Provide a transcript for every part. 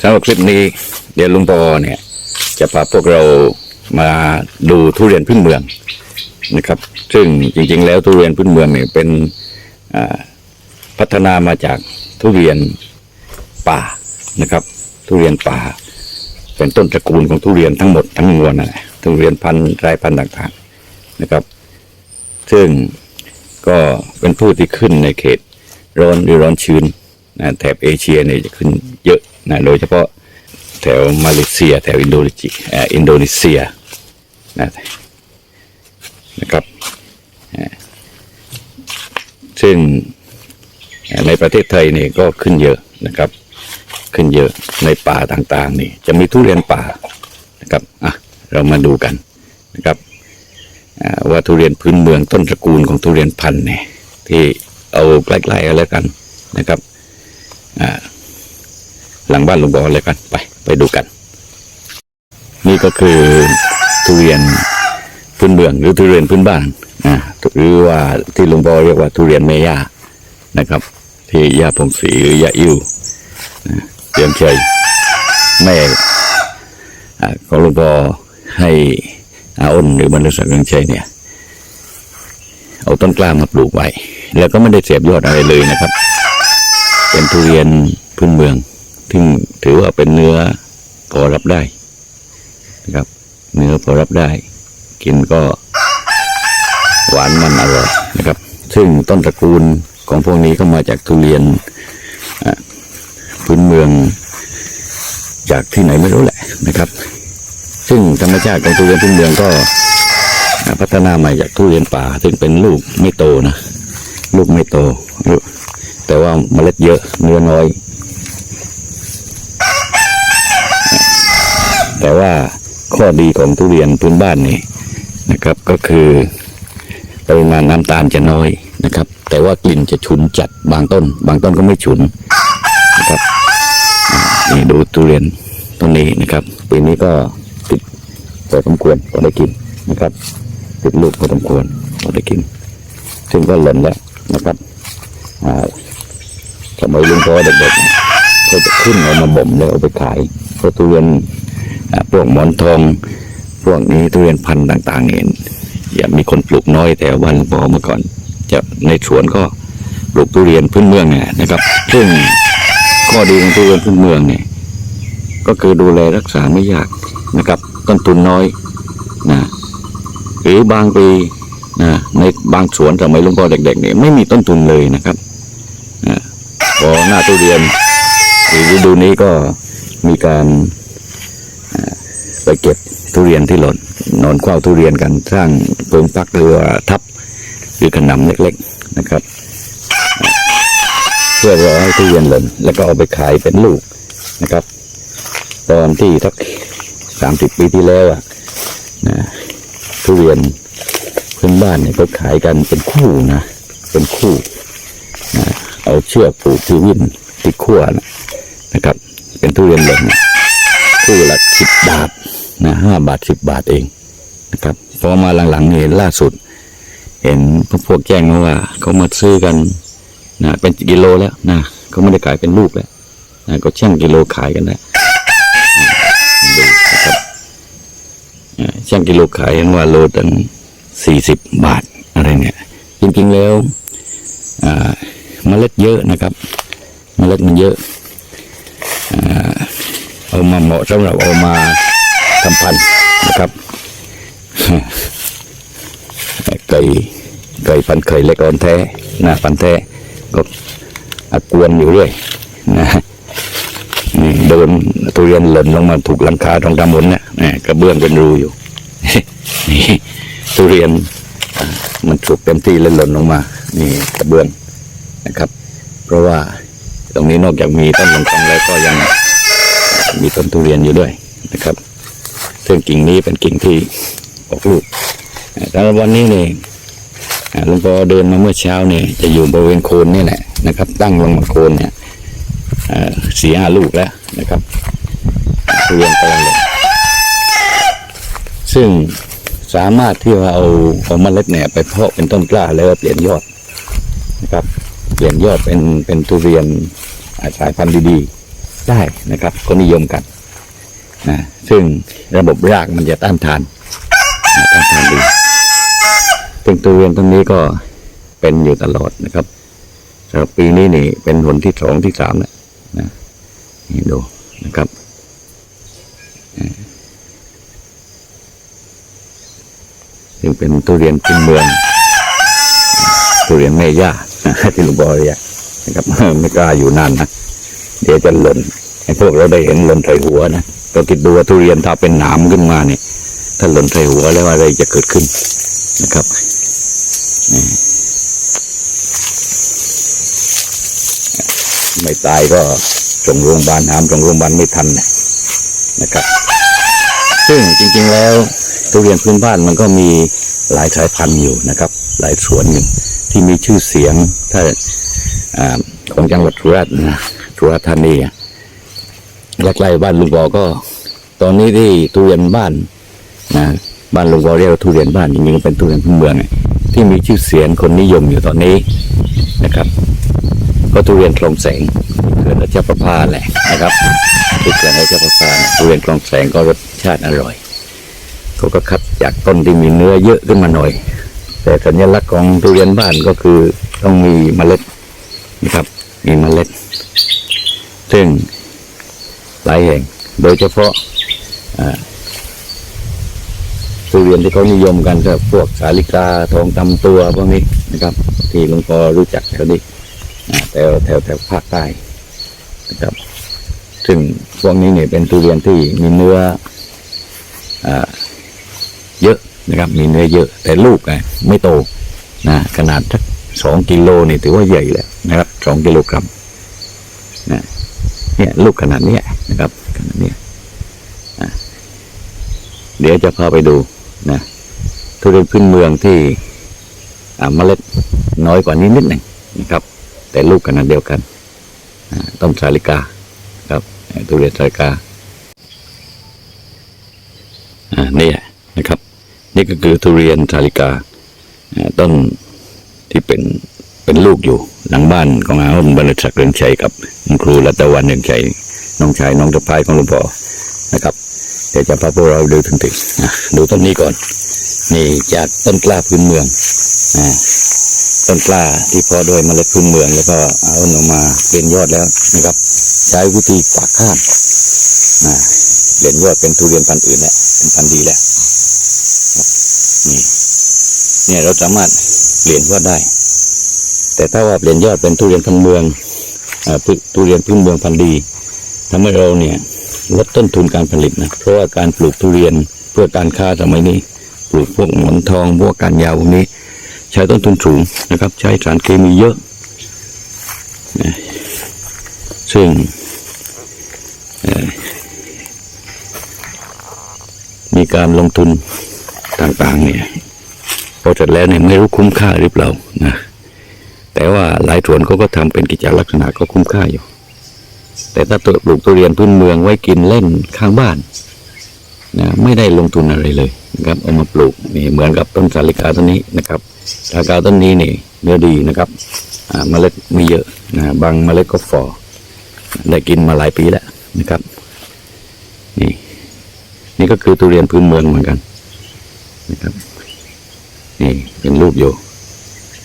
สำหรับคลิปนี้เดี๋ยวลุงปอเนี่ย จะพาพวกเรามาดูทุเรียนพื้นเมืองนะครับ ซึ่งจริง ๆ แล้วทุเรียนพื้นเมืองเนี่ยเป็นพัฒนามาจากทุเรียนป่านะครับ ทุเรียนป่า เป็นต้นตระกูลของทุเรียนทั้งหมดทั้งมวลนั่นแหละทุเรียนพันธุ์รายพันธุ์ต่างๆนะครับ ซึ่งก็เป็นพืชที่ขึ้นในเขตร้อนหรือร้อนชื้นนะแถบเอเชียเนี่ยจะขึ้นเยอะ นะโดยเฉพาะแถวมาเลเซีย แถวอินโดนีเซียอินโดนีเซียนะนะครับ ซึ่งในประเทศไทยนี่ก็ขึ้นเยอะนะครับ ขึ้นเยอะในป่าต่างๆ นี่จะมีทุเรียนป่านะครับอะเรามาดูกันนะครับว่าทุเรียนพื้นเมืองต้นตระกูลของทุเรียนพันธุ์เนี่ยที่เอาใกล้ๆกันแล้วกันนะครับอ่า หลังบ้านหลวงบอเลยกันไปไปดูกัน นี่ก็คือทุเรียนพื้นเมืองหรือทุเรียนพื้นบ้านนะหรือว่าที่หลวงบอเรียกว่าทุเรียนเมย่านะครับ ที่ย่าพงศรีหรือย่าอิ้วเตรียมเชยแม่อ่าของหลวงพ่อให้อาอ้นหรือบรรลุสักดิ์เรืองชัยเนี่ยเอาต้นกล้ามาปลูกไว้ แล้วก็ไม่ได้เสียบยอดอะไรเลยนะครับ เป็นทุเรียนพื้นเมือง ซึ่งถือว่าเป็นเนื้อพอรับได้นะครับ เนื้อพอรับได้ กินก็หวานมันอร่อยนะครับ ซึ่งต้นตระกูลของพวกนี้ก็มาจากทุเรียนพื้นเมืองจากที่ไหนไม่รู้แหละนะครับ ซึ่งธรรมชาติของทุเรียนพื้นเมืองก็พัฒนามาจากทุเรียนป่า ซึ่งเป็นลูกไม่โตนะ ลูกไม่โต แต่ว่าเมล็ดเยอะเนื้อน้อย แต่ว่าข้อดีของทุเรียนพื้นบ้านนี่นะครับก็คือปริมาณน้ำตาลจะน้อยนะครับ แต่ว่ากลิ่นจะฉุนจัดบางต้น บางต้นก็ไม่ฉุนนะครับนี่ดูทุเรียนต้นนี้นะครับปีนี้ก็ติดพอสมควรพอได้กินนะครับติดลูกพอสมควรพอได้กิน ซึ่งก็หล่นแล้วนะครับอ่าสมัยลุงพ่อเด็กๆเนี่ยก็จะขึ้นเอามาบ่มแล้วเอาไปขายเพราะทุเรียน พวกหมอนทอง พวกนี้ทุเรียนพันธุ์ต่างๆเนี่ยอย่ามีคนปลูกน้อยแต่วันพอเมื่อก่อน จะในสวนก็ปลูกทุเรียนพื้นเมืองเนี่ยนะครับ ซึ่งข้อดีของทุเรียนพื้นเมืองเนี่ยก็คือดูแลรักษาไม่ยากนะครับ ต้นทุนน้อยนะหรือบางปีนะในบางสวนสมัยลุงพ่อเด็กๆเนี่ยไม่มีต้นทุนเลยนะครับนะพอหน้าทุเรียนหรือฤดูนี้ก็มีการ ไปเก็บทุเรียนที่หล่นนอนคว้าทุเรียนกันสร้างเพิงพักหรือทับหรือขนำเล็กๆนะครับ เพื่อรอให้ทุเรียนหล่นแล้วก็เอาไปขายเป็นลูกนะครับ ตอนที่ทักสามสิบปีที่แล้วอะนะทุเรียนพื้นบ้านเนี่ยเขาขายกันเป็นคู่นะ เป็นคู่นะเอาเชือกผูกที่วิ่นที่ขั้วนะนะครับ เป็นทุเรียนหล่นคู่ละสิบบาท นะห้าบาทสิบบาทเองนะครับพอมาหลังๆนี่ล่าสุด เห็นพวกแจ้งมาว่าเขามาซื้อกันนะเป็นกิโลแล้วนะเขาไม่ได้ขายเป็นลูกแล้วนะก็ช่างกิโลขายกันแล้วดูนะครับอ่าช่างกิโลขายกันว่าโลตั้งสี่สิบบาทอะไรเนี่ยจริงๆแล้วเมล็ดเยอะนะครับ เมล็ดมันเยอะเอามาเหมาะสำหรับเอามา ทำพันธ์นะครับไก่ไก่พันไข่เล็กอ่อนแท้นะพันแท้ก็อักวนอยู่เรื่อยนะนี่เดินทุเรียนหล่นลงมาถูกหลังคาตรงตามบนเนี่ยกระเบื้องเป็นรูอยู่นี่ทุเรียนมันถูกเต็มที่แล้วหล่นลงมา นี่กระเบื้องนะครับ เพราะว่าตรงนี้นอกจากมีต้นลงกองแล้วก็ยังมีต้นทุเรียนอยู่ด้วยนะครับ ซึ่งกิ่งนี้เป็นกิ่งที่ออกลูกแต่วันนี้เนี่ยอ่าหลวงพ่อเดินมาเมื่อเช้าเนี่ยจะอยู่บริเวณโคนนี่แหละนะครับ ตั้งลงมาโคนเนี่ยสี่ห้าลูกแล้วนะครับเรียนกำลังลงซึ่งสามารถที่ว่าเอาเอาเมล็ดเนี่ยไปเพาะเป็นต้นกล้าแล้วเปลี่ยนยอดนะครับ เปลี่ยนยอดเป็นเป็นทุเรียนสายพันธุ์ดีๆได้นะครับก็นิยมกัน นะซึ่งระบบรากมันจะต้านทานต้านทานดีซึ่งทุเรียนต้นนี้ก็เป็นอยู่ตลอดนะครับสำหรับปีนี้นี่ เป็นผลที่สองที่สามแล้วนะนี่ดูนะครับซึ่งเป็นทุเรียนพื้นเมืองทุเรียนแม่ย่าที่ลวงพ่อเรียกนะครับไม่กล้าอยู่นานนะเดี๋ยวจะหล่นให้พวกเราได้เห็นหล่นใส่หัวนะ ก็คิดดูว่าทุเรียนถ้าเป็นหนามขึ้นมาเนี่ย ถ้าหล่นใส่หัวแล้วอะไรจะเกิดขึ้นนะครับไม่ตายก็ส่งโรงพยาบาลหามส่งโรงพยาบาลไม่ทันนะครับ ซึ่งจริง ๆแล้วทุเรียนพื้นบ้านมันก็มีหลายสายพันธุ์อยู่นะครับ หลายสวนอยู่ที่มีชื่อเสียงถ้าอของจังหวัดสุราษฎร์นะสุราษฎร์ธานีใกล้ๆบ้านลุงบอก็ ตอนนี้ที่ทุเรียนบ้านนะบ้านลุงบอเรียกทุเรียนบ้านจริงๆเป็นทุเรียนพื้นเมืองที่มีชื่อเสียงคนนิยมอยู่ตอนนี้นะครับ ก็ทุเรียนคลองแสงเกิดราชประภาแหละนะครับที่เกิดราชประภาทุเรียนคลองแสงก็รสชาติอร่อยเขาก็คัดจากต้นที่มีเนื้อเยอะขึ้นมาหน่อย แต่สัญลักษณ์ของทุเรียนบ้านก็คือต้องมีเมล็ดนะครับ มีเมล็ด ซึ่งหลายแห่งโดยเฉพาะ ทุเรียนที่เขานิยมกันก็พวกสาลิกาทองตำตัวพวกนี้นะครับ ที่หลวงพ่อรู้จักแถวนี้แถวแถวแถวภาคใต้นะครับ ซึ่งพวกนี้เนี่ยเป็นทุเรียนที่มีเนื้ออเยอะนะครับ มีเนื้อเยอะ แต่ลูกอะไม่โตนะขนาดสักสองกิโลนี่ถือว่าใหญ่แล้วนะครับสองกิโลกรัมนะเนี่ยลูกขนาดนี้นะครับขนาดนี้ เดี๋ยวจะพาไปดูนะทุเรียนพื้นเมืองที่เมล็ดน้อยกว่านี้นิดหนึ่งนะครับ แต่ลูกขนาดเดียวกันต้นสาลิกาครับทุเรียนสาลิกาอ่านี่นะครับ นี่ก็คือทุเรียนสาลิกาต้นที่เป็นเป็นลูกอยู่หลังบ้านของอาบรรศักเรืองชัยกับคุณครูรัตวันเรืองชัยน้องชายน้องสะพายของหลวงพ่อนะครับ เดี๋ยวจะพาพวกเราดูถึงถึงนะดูต้นนี้ก่อน นี่จากต้นกล้าพื้นเมืองอต้นกล้าที่พาะด้วยเมล็ดพื้นเมืองแล้วก็เอาออกมาเปลี่ยนยอดแล้วนะครับ ใช้วิธีกวาดข้ามเปลี่ยนยอดเป็นทุเรียนพันธุ์อื่นแล้วเป็นพันธุ์ดีแล้วนี่เนี่ยเราสามารถเปลี่ยนยอดได้ แต่ถ้าว่าเปลี่ยนยอดเป็นทุเรียนพันธุ์เมืองอ่าพืทุเรียนพื้นเมืองพันธุ์ดีทำให้เราเนี่ย ลดต้นทุนการผลิตนะเพราะว่าการปลูกทุเรียนเพื่อการค้าสมัยนี้ปลูกพวกหมอนทองพวกการยาวพวกนี้ ใช้ต้นทุนสูงนะครับ ใช้สารเคมีเยอะนะซึ่งเอ่อมีการลงทุนต่างๆเนี่ยพอเสร็จแล้วเนี่ยไม่รู้คุ้มค่าหรือเปล่านะแต่ว่าหลายส่วนเขาก็ทำเป็นกิจลักษณะก็คุ้มค่าอยู่ แต่ถ้าตัวปลูกทุเรียนพื้นเมืองไว้กินเล่นข้างบ้านนะไม่ได้ลงทุนอะไรเลยนะครับเอามาปลูกนี่เหมือนกับต้นสาลิกาต้นนี้นะครับสาลิกาต้นนี้นี่เนื้อดีนะครับเมล็ดมีเยอะนะบางเมล็ดก็ฝ่อได้กินมาหลายปีแล้วนะครับ นี่ นี่ก็คือทุเรียนพื้นเมืองเหมือนกันนะครับ นี่เป็นลูกอยู่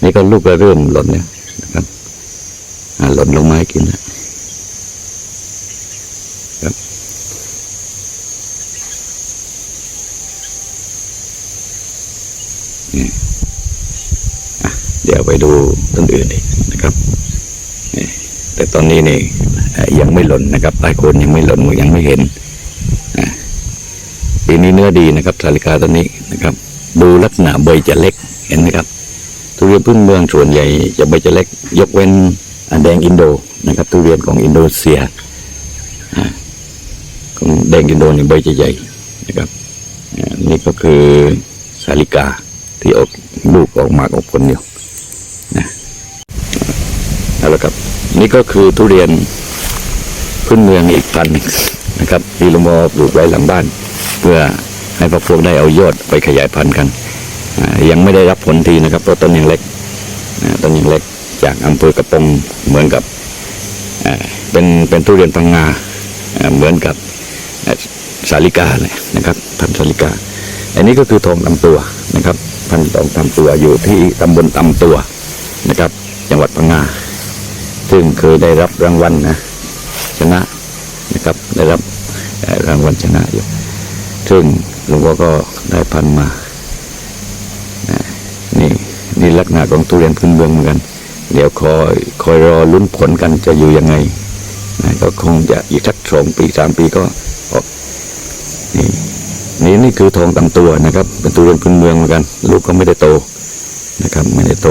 นี่ก็ลูกก็เริ่มหล่นแล้วนะครับหล่นลงมาให้กินแล้ว ครับนี่อะเดี๋ยวไปดูต้นอื่นอีกนะครับแต่ตอนนี้นี่เอ่อยังไม่หล่นนะครับหลายคนยังไม่หล่นยังไม่เห็นปีนี้เนื้อดีนะครับสาลิกาต้นนี้นะครับ ดูลักษณะใบจะเล็กเห็นไหมครับ ทุเรียนพื้นเมืองส่วนใหญ่จะใบจะเล็ก ยกเว้นอันแดงอินโดนะครับทุเรียนของอินโดนีเซีย ของแดงอินโดนี่ใบใหญ่นะครับนี่ก็คือสาลิกาที่ออกลูกออกมาออกผลอยู่นะเอาละครับ นี่ก็คือทุเรียนพื้นเมืองอีกพันนะครับที่หลวงพ่อปลูกไว้หลังบ้าน เพื่อให้พระพวกได้เอายอดไปขยายพันธุ์กัน ยังไม่ได้รับผลทีนะครับเพราะต้นยังเล็กต้นยังเล็กจากอำเภอกระปงเหมือนกับเป็นเป็นทุเรียนพังงาเหมือนกับ สาลิกาเลยนะครับ พันสาลิกา อันนี้ก็คือทองตำตัวนะครับ พันทองตำตัวอยู่ที่ตำบลตำตัวนะครับ จังหวัดพังงาซึ่งเคยได้รับรางวัลนะชนะนะครับได้รับรางวัลชนะอยู่ ซึ่งหลวงพ่อก็ได้พันมานี่นี่ลักษณะของทุเรียนพื้นเมืองเหมือนกัน เดี๋ยวคอยคอยรอลุ้นผลกันจะอยู่ยังไงก็คงจะอีกสักสองปีสามปีก็ นี่นี่นี่คือทองตำตัวนะครับ เป็นทุเรียนพื้นเมืองเหมือนกัน ลูกก็ไม่ได้โตนะครับ ไม่ได้โต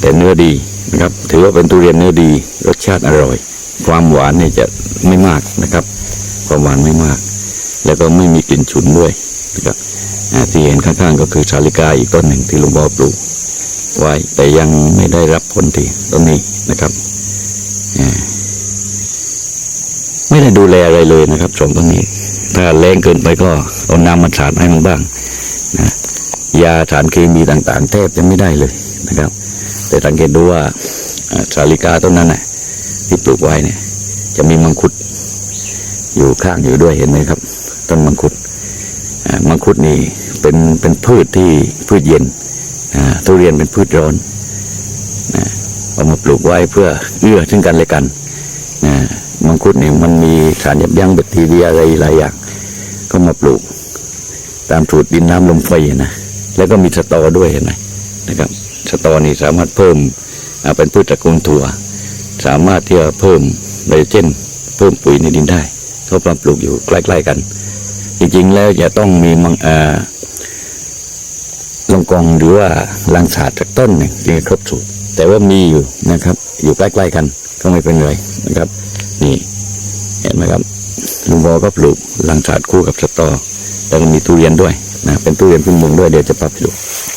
แต่เนื้อดีนะครับ ถือว่าเป็นทุเรียนเนื้อดี รสชาติอร่อย ความหวานเนี่ยจะไม่มากนะครับ ความหวานไม่มาก แล้วก็ไม่มีกลิ่นฉุนด้วยนะครับที่เห็นข้างๆก็คือชาลิกาอีกต้นหนึ่งที่ลวงพ่อปลูกไว้แต่ยังไม่ได้รับผลทีต้นนี้นะครับไม่ได้ดูแลอะไรเลยนะครับสองต้นนี้ ถ้าแรงเกินไปก็เอาน้ำมาสาดให้มันบ้างนะยาสารเคมีต่างๆ แทบจะไม่ได้เลยนะครับ แต่สังเกตดูว่าอ่าลิกาต้นนั้นน่ะที่ปลูกไว้เนี่ย จะมีมังคุด อยู่ข้างอยู่ด้วยเห็นไหมครับ ต้นมังคุดมังคุดนี่เป็นเป็นพืชที่พืชเย็นทุเรียนเป็นพืชร้อนนะเอามาปลูกไว้เพื่อเอื้อซึ่งกันและกันนะ มังคุดเนี่ยมันมีสารยับยั้งแบคทีเรียอะไรหลายอย่างก็มาปลูก ตามสูตรดินน้ำลมไฟนะแล้วก็มีสตอด้วยเห็นไหมนะครับ สตอนี่สามารถเพิ่มเป็นพืชตระกูลถั่ว สามารถที่จะเพิ่มไนโตรเจนเพิ่มปุ๋ยในดินได้เขาปรับปลูกอยู่ใกล้ ๆกัน จริงๆแล้วจะต้องมีมังอ่าลงกองหรือว่าลังสาดจากต้นหนึ่งจึงครบสูตรแต่ว่ามีอยู่นะครับ อยู่ใกล้ ๆ กันก็ไม่เป็นไรนะครับ นี่เห็นไหมครับลุงบอก็ปลูกลังสาดคู่กับสตอแล้วก็มีทุเรียนด้วยนะเป็นทุเรียนพื้นเมืองด้วยเดี๋ยวจะปรับดู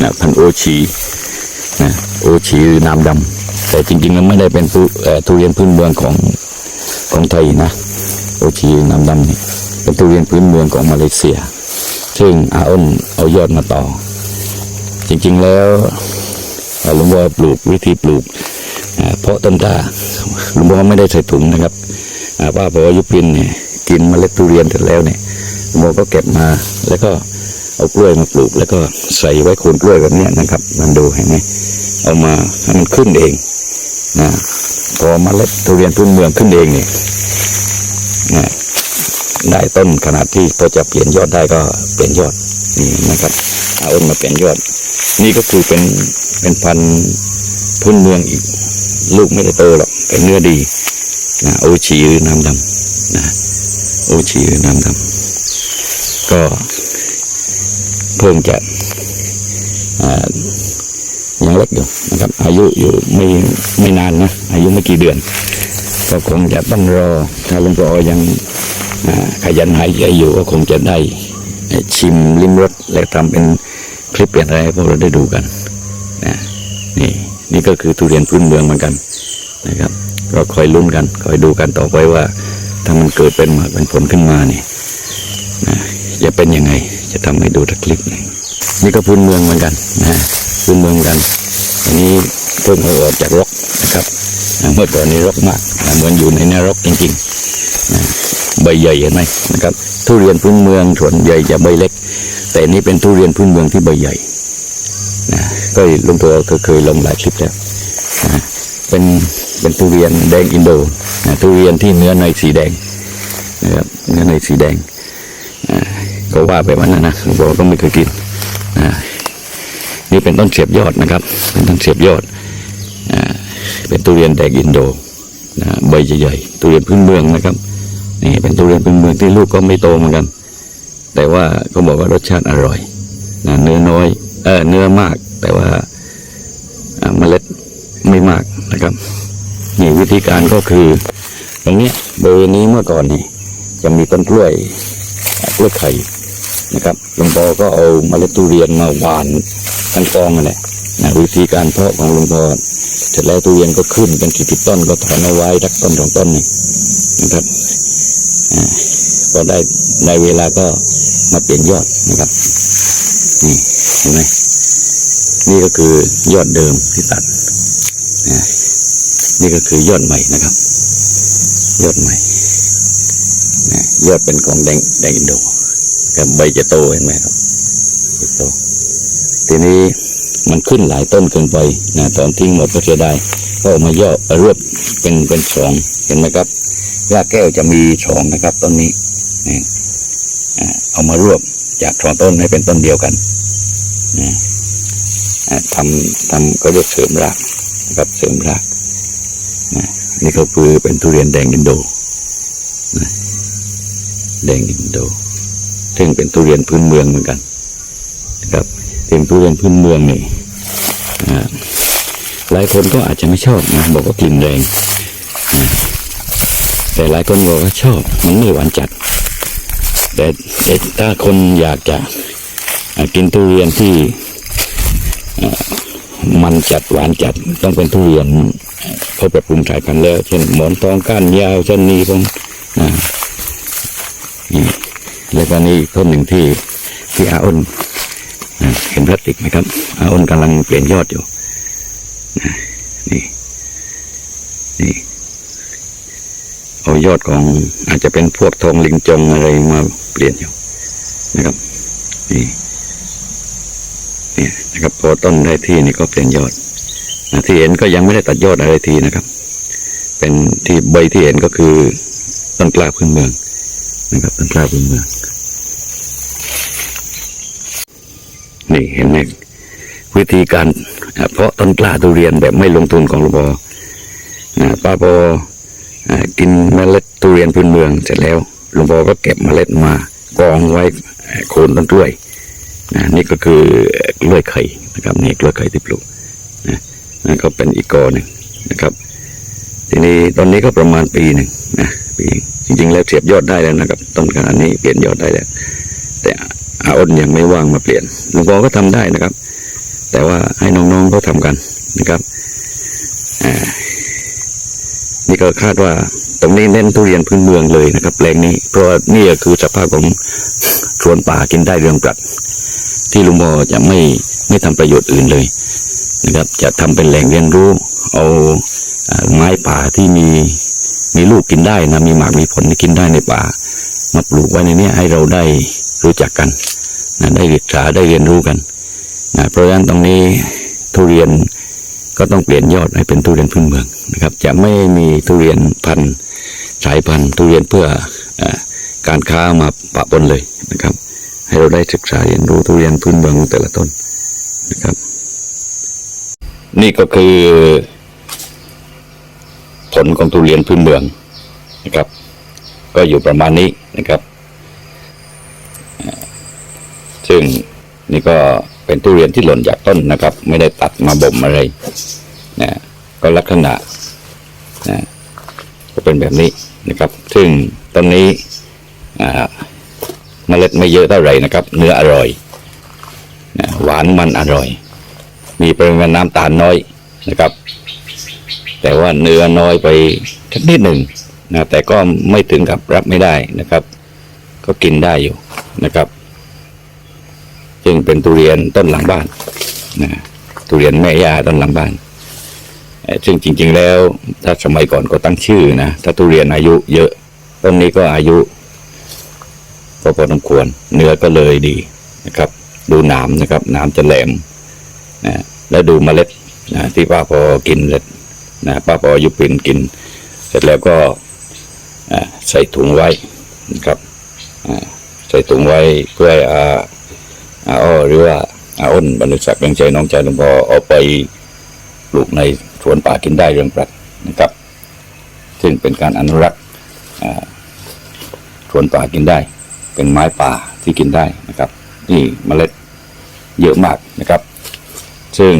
นะพันโอชีนะโอชีหรือน้ำดำแต่จริงๆแล้วไม่ได้เป็นทุเอ่อทุเรียนพื้นเมืองของของไทยนะโอชีน้ำดำนี่เป็นทุเรียนพื้นเมืองของมาเลเซีย ซึ่งอาอ้นเอายอดมาต่อ จริงๆแล้ว หลุงพ่อปลูกวิธีปลูกเพาะต้นกล้าหลุงพ่อไม่ได้ใส่ถุงนะครับอ่าป้าบอกว่ายุพินเนี่ยกินเมล็ดทุเรียนเสร็จแล้วเนี่ยหลุงพ่อก็เก็บมาแล้วก็เอากล้วยมาปลูก แล้วก็ใส่ไว้โคนกล้วยแบบนี้นะครับมันดูเห็นไหมเอามาให้มันขึ้นเองนะพอเมล็ดทุเรียนพื้นเมืองขึ้นเองเนี่ยนะได้ต้นขนาดที่พอจะเปลี่ยนยอดได้ก็เปลี่ยนยอดนี่นะครับเอามาเปลี่ยนยอด นี่ก็คือเป็น เป็นพันพื้นเมืองอีก ลูกไม่ได้โตหรอกแต่เนื้อดีนะโอชีหรือน้ำดำนะโอชีหรือน้ำดำก็เพิ่งจะยังเล็กอยู่นะครับ อายุอยู่ไม่ไม่นานนะ อายุไม่กี่เดือน ก็คงจะต้องรอ ถ้าหลวงพ่อยังขยันหายใจอยู่ก็คงจะได้ชิมลิ้มรสและทำเป็นคลิปเป็นอะไรให้พวกเราได้ดูกัน นี่ก็คือทุเรียนพื้นเมืองเหมือนกันนะครับ ก็คอยลุ้นกัน คอยดูกันต่อไปว่า ถ้ามันเกิดเป็นหมากเป็นผลขึ้นมานี่นะจะเป็นยังไง จะทำให้ดูสักคลิปหนึ่งนี่ก็พื้นเมืองเหมือนกันนะพื้นเมืองกันอันนี้เพิ่งเอาออกจากรกนะครับเมื่อก่อนนี้รกมากเหมือนอยู่ในนรกจริงๆนะใบใหญ่เห็นไหมนะครับ ทุเรียนพื้นเมืองส่วนใหญ่จะใบเล็ก แต่นนี้เป็นทุเรียนพื้นเมืองที่ใบใหญ่นะ ก็หลุงตัวก็เคยลงหลายคลิปแล้วเป็นเป็นทุเรียนแดงอินโดนะทุเรียนที่เนื้อในสีแดงนะครับเนื้อในสีแดงก็ว่าไปวันนั้นนะหลวงพ่อก็ไม่เคยกินนะนี่เป็นต้นเสียบยอดนะครับ เป็นต้นเสียบยอดเป็นทุเรียนแดงอินโดนะใบใหญ่ๆทุเรียนพื้นเมืองนะครับนี่เป็นทุเรียนพื้นเมืองที่ลูกก็ไม่โตเหมือนกัน แต่ว่าก็บอกว่ารสชาติอร่อยนะเนื้อน้อย เออเนื้อมาก แต่ว่าเมล็ดไม่มากนะครับนี่วิธีการก็คือ ตรงนี้บริเวณนี้เมื่อก่อนนี่จะมีต้นกล้วยกล้วยไข่นะครับหลวงพ่อก็เอาเมล็ดทุเรียนมาหวานทั้งกองนั่นแหละนะวิธีการเพาะของหลวงพ่อเสร็จแล้วทุเรียนก็ขึ้นเป็นสิบๆต้นก็ถอนเอาไว้ทักต้นสองต้นนี่นะครับอ่าพอได้ในเวลาก็มาเปลี่ยนยอดนะครับนี่เห็นไหม นี่ก็คือยอดเดิมที่ตัดนะนี่ก็คือยอดใหม่นะครับ ยอดใหม่ยอดเป็นของแดงแดงอินโดครับใบจะโตเห็นไหมครับโตทีนี้มันขึ้นหลายต้นเกินไปนะตอนทิ้งหมดก็จะได้ ก็เอามาย่อรวบเป็นเป็นสองเห็นไหมครับรากแก้วจะมีสองนะครับ ต้นนี้เอามารวบจากสองต้นให้เป็นต้นเดียวกันนะ ทำทำก็เรียกเสริมรากนะครับเสริมรากนะนี่ก็คือเป็นทุเรียนแดงอินโดนะแดงอินโด ซึ่งเป็นทุเรียนพื้นเมืองเหมือนกันนะครับซึ่งทุเรียนพื้นเมืองนี่หลายคนก็อาจจะไม่ชอบนะบอกว่ากลิ่นแรงนะแต่หลายคนบอกว่าชอบ มันไม่หวานจัด แต่ถ้าคนอยากจะอ่ากินทุเรียนที่ มันจัดหวานจัดต้องเป็นทุเรียนเขาปรับปรุงสายพันธุ์แล้ว เช่นหมอนทองก้านยาวเช่นนี้พวกนะนี่แล้วก็นี่ต้นหนึ่งที่ที่อาอ้นเห็นพลาสติกไหมครับ อาอ้นกำลังเปลี่ยนยอดอยู่นี่นี่เอายอดของอาจจะเป็นพวกทองลิงจงอะไรมาเปลี่ยนอยู่นะครับนี่ นี่นะครับพอต้นได้ที่นี่ก็เปลี่ยนยอดนะที่เห็นก็ยังไม่ได้ตัดยอดอะไรทีนะครับ เป็นที่ใบที่เห็นก็คือต้นกล้าพื้นเมืองนะครับต้นกล้าพื้นเมือง นี่เห็นไหมวิธีการเพาะต้นกล้าทุเรียนแบบไม่ลงทุนของหลวงพ่อนะป้าปออ่กินเมล็ดทุเรียนพื้นเมืองเสร็จแล้วหลวงพ่อก็เก็บเมล็ดมากองไว้โคนต้นกล้วย นะนี่ก็คือกล้วยไข่นะครับนี่กล้วยไข่ที่ปลูกนะนั่นก็เป็นอีกกอหนึ่งนะครับ ทีนี้ตอนนี้ก็ประมาณปีหนึ่งนะปีจริงๆแล้วเสียบยอดได้แล้วนะครับต้นขนาดนี้เปลี่ยนยอดได้แล้ว แต่อาอ้นยังไม่ว่างมาเปลี่ยนหลวงพ่อก็ทำได้นะครับ แต่ว่าให้น้องๆเขาทำกันนะครับนี่ก็คาดว่าตรงนี้เน้นทุเรียนพื้นเมืองเลยนะครับแปลงนี้ เพราะว่านี่คือสภาพของสวนป่ากินได้เรื่องปรัด ที่ลุงบอจะไม่ไม่ทำประโยชน์อื่นเลยนะครับ จะทำเป็นแหล่งเรียนรู้ เอาไม้ป่าที่มีมีลูกกินได้นะมีหมากมีผลที่กินได้ในป่า มาปลูกไว้ในนี้ให้เราได้รู้จักกันนะได้ศึกษาได้เรียนรู้กันนะเพราะฉะนั้นตรงนี้ทุเรียนก็ต้องเปลี่ยนยอดให้เป็นทุเรียนพื้นเมืองนะครับ จะไม่มีทุเรียนพันธุ์สายพันธุ์ทุเรียนเพื่ออการค้ามาปะปนเลยนะครับ ให้เราได้ศึกษาเรียนรู้ทุเรียนพื้นเมืองแต่ละต้นนะครับ นี่ก็คือ ผลของทุเรียนพื้นเมืองนะครับ ก็อยู่ประมาณนี้นะครับ ซึ่งนี่ก็เป็นทุเรียนที่หล่นจากต้นนะครับ ไม่ได้ตัดมาบ่มอะไรนะก็ลักษณะนะก็เป็นแบบนี้นะครับ ซึ่งต้นนี้อ่า เมล็ดไม่เยอะเท่าไหร่นะครับ เนื้ออร่อยนะหวานมันอร่อย มีปริมาณน้ำตาลน้อยนะครับ แต่ว่าเนื้อน้อยไปสักนิดหนึ่งนะแต่ก็ไม่ถึงกับรับไม่ได้นะครับ ก็กินได้อยู่นะครับซึ่งเป็นทุเรียนต้นหลังบ้านนะทุเรียนแม่ย่าต้นหลังบ้านซึ่งจริง ๆ แล้วถ้าสมัยก่อนก็ตั้งชื่อนะถ้าทุเรียนอายุเยอะต้นนี้ก็อายุ ก็พอสมควร เนื้อก็เลยดีนะครับ ดูหนามนะครับหนามจะแหลมนะแล้วดูเมล็ดนะที่ป้าพอกินเลยนะป้าพอยุปินกิน เสร็จแล้วก็ใส่ถุงไว้นะครับใส่ถุงไว้เพื่ออาอาอ้อหรือว่าอาอ้นบรรลุศักดิ์ยังใจน้องใจหลวงพ่อเอาไปปลูกในสวนป่ากินได้เรื่องปรัดนะครับ ซึ่งเป็นการอนุรักษ์สวนป่ากินได้ เป็นไม้ป่าที่กินได้นะครับ นี่เมล็ดเยอะมากนะครับ ซึ่ง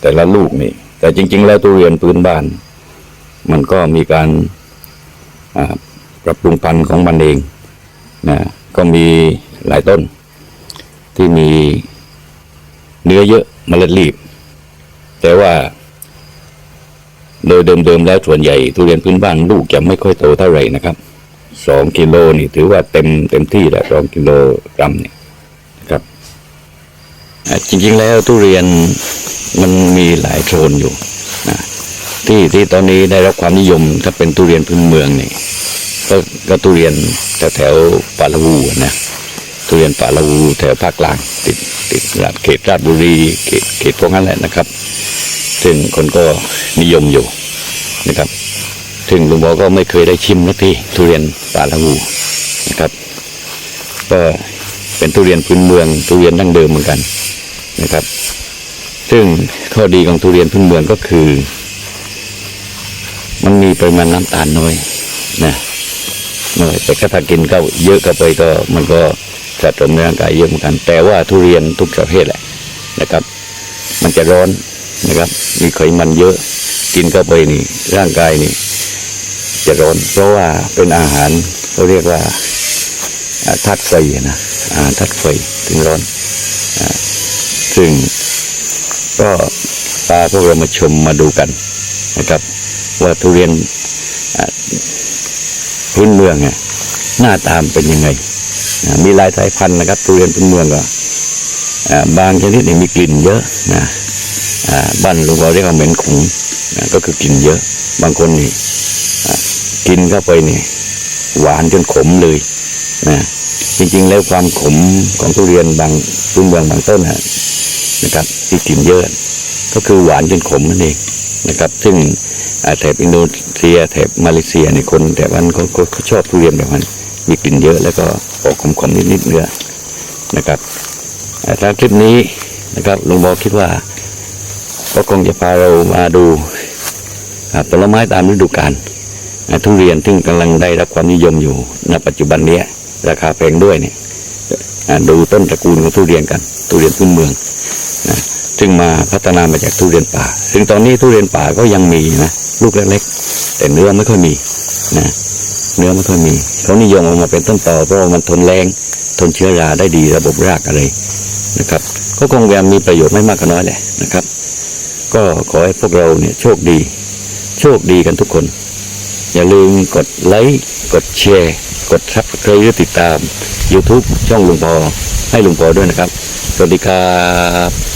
แต่ละลูกนี่ แต่จริง ๆ แล้วทุเรียนพื้นบ้าน มันก็มีการปรับปรุงพันธุ์ของมันเองนะก็มีหลายต้น ที่มีเนื้อเยอะเมล็ดรีบ แต่ว่า โดยเดิมๆแล้วส่วนใหญ่ทุเรียนพื้นบ้านลูกจะไม่ค่อยโตเท่าไหร่นะครับ สองกิโลนี่ถือว่าเต็มเต็มที่แหล้วสองกิโลกรัมเนี่ยนะครับจริง ๆ แล้วทุเรียนมันมีหลายโซนอยู่นะที่ที่ตอนนี้ได้รับความนิยมถ้าเป็นทุเรียนพื้นเมืองนี่ก็ก็ทุเรียนแถวแถวป่าละวูนะทุเรียนป่าละวูแถวภาคกลางติดติดราชเขตราชบุรีเขตเขตพวกนั้นแหละนะครับ ซึ่งคนก็นิยมอยู่นะครับ ซึ่งลุงบอกก็ไม่เคยได้ชิมนะที่ทุเรียนป่าละวูนะครับ ก็เป็นทุเรียนพื้นเมืองทุเรียนดั้งเดิมเหมือนกันนะครับ ซึ่งข้อดีของทุเรียนพื้นเมืองก็คือ มันมีปริมาณน้ำตาลน้อยนะน้อยแต่ก็ถ้ากินก็เยอะก็ไปก็มันก็สะสมในร่างกายเยอะเหมือนกัน แต่ว่าทุเรียนทุกประเภทแหละนะครับ มันจะร้อนนะครับ มีไขมันเยอะ กินเข้าไปนี่ร่างกายนี่ จะร้อน เพราะว่าเป็นอาหารเขาเรียกว่าอ่าธาตุไฟนะอาหารธาตุไฟถึงร้อนอซึ่งก็พาพวกเรามาชมมาดูกันนะครับ ว่าทุเรียนพื้นเมืองเนี่ยหน้าตามเป็นยังไง มีหลายสายพันธุ์นะครับ ทุเรียนพื้นเมืองก็บางชนิดเนี่ยมีกลิ่นเยอะนะบ้านลุงเราเรียกว่าเหม็นขุงนก็คือกลิ่นเยอะ บางคนนี่ กินเข้าไปเนี่ยหวานจนขมเลยนะจริงๆแล้วความขมของทุเรียนบางพื้นเมืองบางต้นนะครับ ที่กินเยอะ ก็คือหวานจนขมนั่นเองนะครับ ซึ่งแถบอินโดนีเซียแถบมาเลเซียเนี่ยคนแถบนั้นเขาเขาชอบทุเรียนแบบนั้นมีกลิ่นเยอะแล้วก็ออกขมๆนิดๆเนื้อนะครับอ่าถ้าคลิปนี้นะครับลุงบอกคิดว่า ก็คงจะพาเรามาดูผลไม้ตามฤดูกาล ทุเรียนซึ่งกำลังได้รับความนิยมอยู่ณปัจจุบันเนี้ยราคาแพงด้วยเนี่ยดูต้นตระกูลของทุเรียนกัน ทุเรียนพื้นเมืองนะซึ่งมาพัฒนามาจากทุเรียนป่า ซึ่งตอนนี้ทุเรียนป่าก็ยังมีนะลูกเล็กๆ แต่เนื้อไม่ค่อยมีนะเนื้อไม่ค่อยมีเขานิยมเอามาเป็นต้นต่อเพราะมันทนแรงทนเชื้อราได้ดีระบบรากอะไรนะครับ ก็คงจะมีประโยชน์ไม่มากก็น้อยแหละนะครับ ก็ขอให้พวกเราเนี่ยโชคดี โชคดีกันทุกคน อย่าลืมกดไลค์ กดแชร์ กดซับสไครต์หรือติดตาม YouTube ช่องลุงพอให้ลุงพอด้วยนะครับ สวัสดีครับ